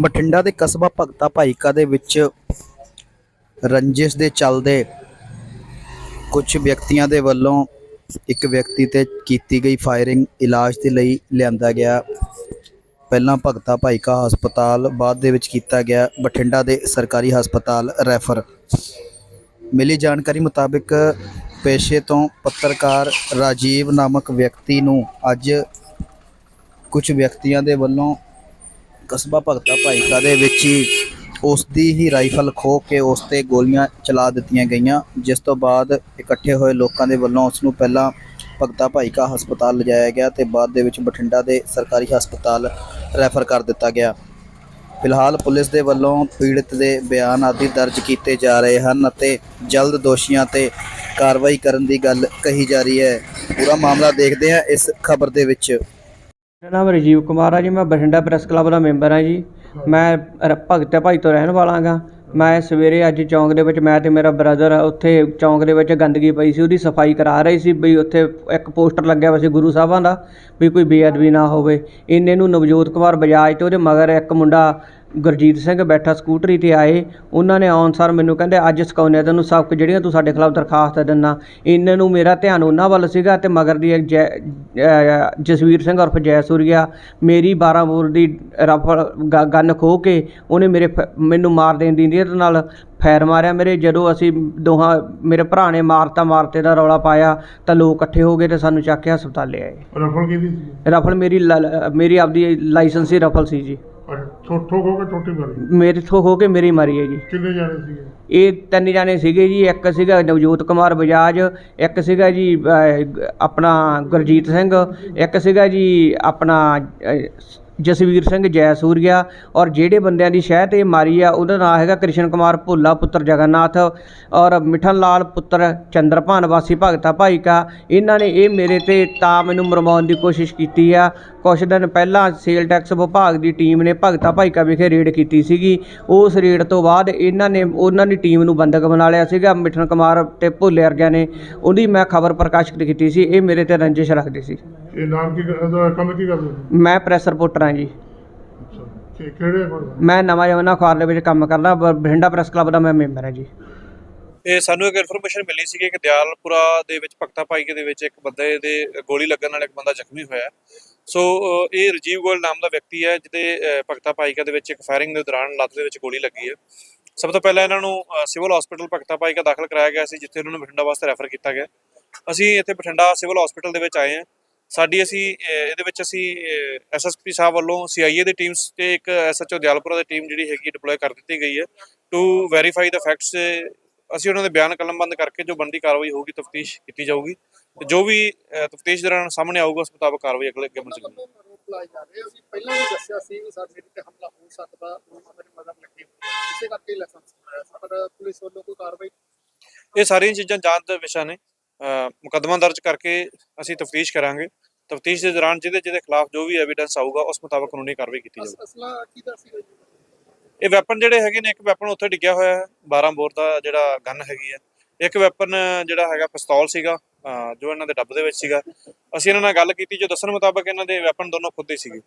ਬਠਿੰਡਾ ਦੇ ਕਸਬਾ ਭਗਤਾ ਭਾਈਕਾ ਦੇ ਵਿੱਚ ਰੰਜਿਸ਼ ਦੇ ਚੱਲਦੇ ਕੁਝ ਵਿਅਕਤੀਆਂ ਦੇ ਵੱਲੋਂ ਇੱਕ ਵਿਅਕਤੀ ਤੇ ਕੀਤੀ ਗਈ ਫਾਇਰਿੰਗ ਇਲਾਜ ਦੇ ਲਈ ਲਿਆਂਦਾ ਗਿਆ। ਪਹਿਲਾਂ ਭਗਤਾ ਭਾਈਕਾ ਹਸਪਤਾਲ, ਬਾਅਦ ਦੇ ਵਿੱਚ ਕੀਤਾ ਗਿਆ ਬਠਿੰਡਾ ਦੇ ਸਰਕਾਰੀ ਹਸਪਤਾਲ ਰੈਫਰ। ਮਿਲੀ ਜਾਣਕਾਰੀ ਮੁਤਾਬਕ ਪੇਸ਼ੇ ਤੋਂ ਪੱਤਰਕਾਰ ਰਾਜੀਵ ਨਾਮਕ ਵਿਅਕਤੀ ਨੂੰ ਅੱਜ ਕੁਝ ਵਿਅਕਤੀਆਂ ਦੇ ਵੱਲੋਂ ਕਸਬਾ ਭਗਤਾ ਭਾਈਕਾ ਦੇ ਵਿੱਚ ਹੀ ਉਸ ਦੀ ਹੀ ਰਾਈਫਲ ਖੋ ਕੇ ਉਸ ਤੇ ਗੋਲੀਆਂ ਚਲਾ ਦਿੱਤੀਆਂ ਗਈਆਂ, ਜਿਸ ਤੋਂ ਬਾਅਦ ਇਕੱਠੇ ਹੋਏ ਲੋਕਾਂ ਦੇ ਵੱਲੋਂ ਉਸ ਨੂੰ ਪਹਿਲਾਂ ਭਗਤਾ ਭਾਈਕਾ ਹਸਪਤਾਲ ਲਿਜਾਇਆ ਗਿਆ ਤੇ ਬਾਅਦ ਦੇ ਵਿੱਚ ਬਠਿੰਡਾ ਦੇ ਸਰਕਾਰੀ ਹਸਪਤਾਲ ਰੈਫਰ ਕਰ ਦਿੱਤਾ ਗਿਆ। ਫਿਲਹਾਲ ਪੁਲਿਸ ਦੇ ਵੱਲੋਂ ਪੀੜਤ ਦੇ ਬਿਆਨ ਆਦਿ ਦਰਜ ਕੀਤੇ ਜਾ ਰਹੇ ਹਨ ਅਤੇ ਜਲਦ ਦੋਸ਼ੀਆਂ ਤੇ ਕਾਰਵਾਈ ਕਰਨ ਦੀ ਗੱਲ ਕਹੀ ਜਾ ਰਹੀ ਹੈ। ਪੂਰਾ ਮਾਮਲਾ ਦੇਖਦੇ ਹਾਂ ਇਸ ਖਬਰ ਦੇ ਵਿੱਚ। ਮੇਰਾ ਨਾਮ ਰਾਜੀਵ ਕੁਮਾਰ ਆ ਜੀ, ਮੈਂ ਬਠਿੰਡਾ ਪ੍ਰੈਸ ਕਲੱਬ ਦਾ ਮੈਂਬਰ ਆ ਜੀ। ਮੈਂ ਰ- ਭਗਤ ਭਾਈ ਤੋਂ ਰਹਿਣ ਵਾਲਾ ਹਾਂ ਮੈਂ ਸਵੇਰੇ ਅੱਜ ਚੌਂਕ ਦੇ ਵਿੱਚ, ਮੈਂ ਤੇ ਮੇਰਾ ਬ੍ਰਦਰ ਉੱਥੇ ਚੌਂਕ ਦੇ ਵਿੱਚ ਗੰਦਗੀ ਪਈ ਸੀ, ਉਹਦੀ ਸਫ਼ਾਈ ਕਰਾ ਰਹੇ ਸੀ ਵੀ ਉੱਥੇ ਇੱਕ ਪੋਸਟਰ ਲੱਗਿਆ ਹੋਇਆ ਸੀ ਗੁਰੂ ਸਾਹਿਬਾਂ ਦਾ ਵੀ ਕੋਈ ਬੇਅਦਬੀ ਨਾ ਹੋਵੇ। ਇੰਨੇ ਨੂੰ ਨਵਜੋਤ ਕੁਮਾਰ ਬਜਾਜ ਤੇ ਉਹਦੇ ਮਗਰ ਇੱਕ ਮੁੰਡਾ ਗੁਰਜੀਤ ਸਿੰਘ ਬੈਠਾ ਸਕੂਟਰੀ ਤੇ ਆਏ ਉਹਨਾਂ ਨੇ ਆਉਣ ਸਾਰ ਮੈਨੂੰ ਕਹਿੰਦੇ ਅੱਜ ਸਿਖਾਉਂਦੇ ਆ ਤੈਨੂੰ ਸਬਕ ਜਿਹੜੀਆਂ ਤੂੰ ਸਾਡੇ ਖਿਲਾਫ ਦਰਖਾਸਤ ਦਿੰਨਾ ਇਹਨਾਂ ਨੂੰ ਮੇਰਾ ਧਿਆਨ ਉਹਨਾਂ ਵੱਲ ਸੀਗਾ ਤੇ ਮਗਰ ਦੀ ਜਸਵੀਰ ਸਿੰਘ ਉਰਫ ਜੈਸੂਰੀਆ ਮੇਰੀ 12 ਬੋਰ ਦੀ ਰਫਲ ਗਨ ਖੋ ਕੇ ਉਹਨੇ ਮੇਰੇ ਮੈਨੂੰ ਮਾਰ ਦੇਣ ਦੀ ਨੀਅਤ ਨਾਲ ਫੈਰ ਮਾਰਿਆ ਮੇਰੇ। ਜਦੋਂ ਅਸੀਂ ਦੋਹਾਂ ਮੇਰੇ ਭਰਾ ਨੇ ਮਾਰਤਾ ਮਾਰਤੇ ਦਾ ਰੌਲਾ ਪਾਇਆ ਤਾਂ ਲੋਕ ਇਕੱਠੇ ਹੋ ਗਏ ਤੇ ਸਾਨੂੰ ਚੱਕ ਕੇ ਹਸਪਤਾਲ ਲੈ ਆਏ। ਰਫਲ ਕਿਹਦੀ ਸੀ? ਰਫਲ ਮੇਰੀ ਮੇਰੀ ਆਪਦੀ ਲਾਇਸੈਂਸੀ ਰਫਲ ਸੀ ਜੀ। ਅੱਛਾ ਹੋ ਕੇ ਮਾਰੀ ਮੇਰੇ ਤੋਂ ਹੋ ਕੇ ਮੇਰੀ ਮਾਰੀ ਹੈ ਜੀ। ਕਿੰਨੇ ਜਾਣੇ ਸੀਗੇ? ਇਹ ਤਿੰਨ ਜਾਣੇ ਸੀਗੇ ਜੀ ਇੱਕ ਸੀਗਾ ਨਵਜੋਤ ਕੁਮਾਰ ਬਜਾਜ ਇੱਕ ਸੀਗਾ ਜੀ ਅਹ, ਆਪਣਾ ਗੁਰਜੀਤ ਸਿੰਘ ਇੱਕ ਸੀਗਾ ਜੀ ਆਪਣਾ ਅਹ, ਜਸਵੀਰ ਸਿੰਘ ਜੈਸੂਰੀਆ ਔਰ ਜਿਹੜੇ ਬੰਦਿਆਂ ਦੀ ਸ਼ਹਿ ਤੇ ਮਾਰੀ ਆ, ਉਹਦਾ ਨਾਮ ਹੈਗਾ ਕ੍ਰਿਸ਼ਨ ਕੁਮਾਰ ਭੋਲਾ ਪੁੱਤਰ ਜਗਨਨਾਥ ਔਰ ਮਿਠਨ ਲਾਲ ਪੁੱਤਰ ਚੰਦਰਭਾਨ ਵਾਸੀ ਭਗਤਾ ਭਾਈਕਾ ਇਹਨਾਂ ਨੇ ਇਹ ਮੇਰੇ ਤੇ ਤਾਂ ਮੈਨੂੰ ਮਰਵਾਉਣ ਦੀ ਕੋਸ਼ਿਸ਼ ਕੀਤੀ ਆ। ਕੁਛ ਦਿਨ ਪਹਿਲਾਂ ਸੇਲ ਟੈਕਸ ਵਿਭਾਗ ਦੀ ਟੀਮ ਨੇ ਭਗਤਾ ਭਾਈਕਾ ਵਿਖੇ ਰੇਡ ਕੀਤੀ ਸੀਗੀ। ਉਸ ਰੇਡ ਤੋਂ ਬਾਅਦ ਇਹਨਾਂ ਨੇ ਉਹਨਾਂ ਦੀ ਟੀਮ ਨੂੰ ਬੰਦਕ ਬਣਾ ਲਿਆ ਸੀਗਾ, ਮਿਠਨ ਕੁਮਾਰ ਤੇ ਭੋਲੇ ਵਰਗਿਆਂ ਨੇ। ਉਹਦੀ ਮੈਂ ਖਬਰ ਪ੍ਰਕਾਸ਼ਿਤ ਕੀਤੀ ਸੀ, ਇਹ ਮੇਰੇ ਤੇ ਰੰਜਿਸ਼ ਰੱਖਦੇ ਸੀ। ਇਹ ਨਾਮ ਕੀ ਇਹਦਾ ਕੰਮ ਕੀ ਕਰਦੇ ਸੀ ਮੈਂ ਪ੍ਰੈਸ ਰਿਪੋਰਟਰ ਹਾਂ ਜੀ। ਅੱਛਾ। ਕਿ ਕਿਹੜੇ ਕੋਲ ਮੈਂ ਨਵਾਂ ਜਮਨਾ ਅਖਬਾਰ ਦੇ ਵਿੱਚ ਕੰਮ ਕਰਦਾ ਬ- ਬਠਿੰਡਾ ਪ੍ਰੈਸ ਕਲੱਬ ਦਾ ਮੈਂ ਮੈਂਬਰ ਹਾਂ ਜੀ। ਇਹ ਸਾਨੂੰ ਇੱਕ ਇਨਫੋਰਮੇਸ਼ਨ ਮਿਲੀ ਸੀ ਕਿ ਦਿਆਲਪੁਰਾ ਦੇ ਵਿੱਚ ਭਗਤਾ ਭਾਈਕੇ ਦੇ ਵਿੱਚ ਇੱਕ ਬੰਦੇ ਦੇ ਗੋਲੀ ਲੱਗਣ ਨਾਲ ਇੱਕ ਬੰਦਾ ਜ਼ਖਮੀ ਹੋਇਆ। ਹੈ। ਸੋ ਅ, ਇਹ ਰਜੀਵ ਗੋਇਲ ਨਾਮ ਦਾ ਵਿਅਕਤੀ ਹੈ ਜਿਹਦੇ ਅ, ਭਗਤਾ ਭਾਈਕਾ ਦੇ ਵਿੱਚ ਇੱਕ ਫਾਇਰਿੰਗ ਦੇ ਦੌਰਾਨ ਲੱਤ ਦੇ ਵਿੱਚ ਗੋਲੀ ਲੱਗੀ ਹੈ। ਸਭ ਤੋਂ ਪਹਿਲਾਂ ਇਹਨਾਂ ਨੂੰ ਅ, ਸਿਵਲ ਹਸਪੀਟਲ ਭਗਤਾ ਭਾਈਕਾ ਦਾਖਲ ਕਰਾਇਆ ਗਿਆ ਸੀ ਜਿੱਥੇ ਉਹਨਾਂ ਨੂੰ ਬਠਿੰਡਾ ਵਾਸਤੇ ਰੈਫਰ ਕੀਤਾ ਗਿਆ। ਅਸੀਂ ਇੱਥੇ ਬਠਿੰਡਾ ਸਿਵਲ ਹਸਪੀਟਲ ਦੇ ਵਿੱਚ ਆਏ ਹਾਂ। ਸਾਡੀ ਅਸੀਂ ਇਹਦੇ ਵਿੱਚ ਅਸੀਂ ਐਸਐਸਪੀ ਸਾਹਿਬ ਵੱਲੋਂ ਸੀਆਈਏ ਦੀ ਟੀਮਸ ਤੇ ਇੱਕ ਐਸਐਚਓ ਦਿਆਲਪੁਰਾ ਦੀ ਟੀਮ ਜਿਹੜੀ ਹੈਗੀ ਡਿਪਲੋਏ ਕਰ ਦਿੱਤੀ ਗਈ ਹੈ ਟੂ ਵੈਰੀਫਾਈ ਦਾ ਫੈਕਟਸ ਅਸੀਂ ਉਹਨਾਂ ਦੇ ਬਿਆਨ ਕਲਮਬੰਦ ਕਰਕੇ ਜੋ ਬਣਦੀ ਕਾਰਵਾਈ ਹੋਊਗੀ ਤਫਤੀਸ਼ ਕੀਤੀ ਜਾਊਗੀ ਤੇ ਜੋ ਵੀ ਤਫਤੀਸ਼ ਦੌਰਾਨ ਸਾਹਮਣੇ ਆਊਗਾ ਉਸ ਮੁਤਾਬਕ ਕਾਰਵਾਈ ਅਗਲੇ ਅੱਗੇ ਆਰੋਪ ਲਾਏ ਜਾ ਰਹੇ ਅਸੀਂ ਪਹਿਲਾਂ ਵੀ ਦੱਸਿਆ ਸੀ ਕਿ ਸਾਡੇ ਤੇ ਹਮਲਾ ਹੋ ਸਕਦਾ ਉਹ ਮੇਰੇ ਮਦਦ ਲੱਗੀ ਹੋਈ ਹੈ। ਇਸੇ ਕਰਕੇ ਲਾਇਸੈਂਸ ਬਣਾਇਆ ਸੀ ਪਰ ਪੁਲਿਸ ਵੱਲੋਂ ਕੋਈ ਕਾਰਵਾਈ ਇਹ ਸਾਰੀਆਂ ਚੀਜ਼ਾਂ ਜਾਂਚ ਦਾ ਵਿਸ਼ਾ ਨੇ। ਮੁਕੱਦਮਾ ਦਰਜ ਕਰਕੇ ਅਸੀਂ ਤਫਤੀਸ਼ ਕਰਾਂਗੇ। ਤਫਤੀਸ਼ ਦੇ ਦੌਰਾਨ ਜਿਹਦੇ ਜਿਹਦੇ ਖਿਲਾਫ ਜੋ ਵੀ ਐਵੀਡੈਂਸ ਆਊਗਾ ਉਸ ਮੁਤਾਬਕ ਕਾਨੂੰਨੀ ਕਾਰਵਾਈ ਕੀਤੀ ਜਾਊਗੀ। ਅਸਲਾ ਕਿਹਦਾ ਸੀਗਾ ਜੀ? ਇਹ ਵੈਪਨ ਜਿਹੜੇ ਹੈਗੇ ਨੇ ਇੱਕ ਵੈਪਨ ਉੱਥੇ ਡਿੱਗਿਆ ਹੋਇਆ ਹੈ 12 ਬੋਰ ਦਾ ਜਿਹੜਾ ਗਨ ਹੈਗੀ ਹੈ। ਇੱਕ ਵੈਪਨ ਜਿਹੜਾ ਹੈਗਾ ਪਿਸਤੌਲ ਸੀਗਾ ਜੋ ਇਹਨਾਂ ਦੇ ਡੱਬ ਦੇ ਵਿੱਚ ਸੀਗਾ। ਅਸੀਂ ਇਹਨਾਂ ਨਾਲ ਗੱਲ ਕੀਤੀ ਜੋ ਦੱਸਣ ਮੁਤਾਬਕ ਇਹਨਾਂ ਦੇ ਵੈਪਨ ਦੋਨੋਂ ਖੁਦ ਹੀ ਸੀਗੇ।